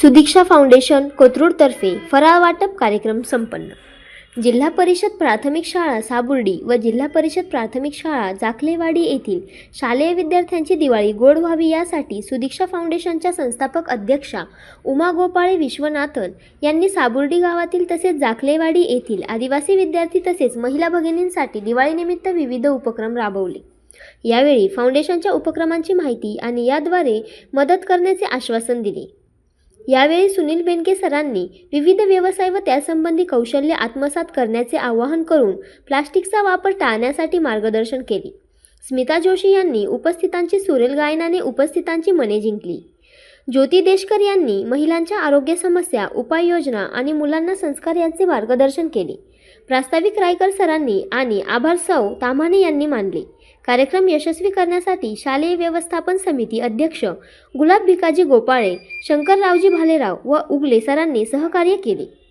Sudiksha foundation कोथरूडतर्फे फराळ वाटप कार्यक्रम संपन्न. जिल्हा परिषद प्राथमिक शाळा साबुर्डी व जिल्हा परिषद प्राथमिक शाळा जाखलेवाडी येथील शालेय विद्यार्थ्यांची दिवाळी गोड व्हावी यासाठी सुदीक्षा फाउंडेशनच्या संस्थापक अध्यक्षा उमा गोपाळे विश्वनाथन यांनी साबुर्डी गावातील तसेच जाखलेवाडी येथील आदिवासी विद्यार्थी तसेच महिला भगिनींसाठी दिवाळीनिमित्त विविध उपक्रम राबवले. यावेळी फाउंडेशनच्या उपक्रमांची माहिती आणि याद्वारे मदत करण्याचे आश्वासन दिले. यावेळी सुनील बेनके सरांनी विविध व्यवसाय व त्यासंबंधी कौशल्य आत्मसात करण्याचे आवाहन करून प्लास्टिकचा वापर टाळण्यासाठी मार्गदर्शन केले. स्मिता जोशी यांनी उपस्थितांची सुरेल गायनाने उपस्थितांची मने जिंकली. ज्योती देशकर यांनी महिलांच्या आरोग्य समस्या उपाययोजना आणि मुलांना संस्कार यांचे मार्गदर्शन केले. प्रास्ताविक रायकर सरांनी आणि आभार सौ तामाने यांनी मानले. कार्यक्रम यशस्वी करण्यासाठी शालेय व्यवस्थापन समिती अध्यक्ष गुलाब भिकाजी गोपाळे शंकररावजी भालेराव व उगले सरांनी सहकार्य केले.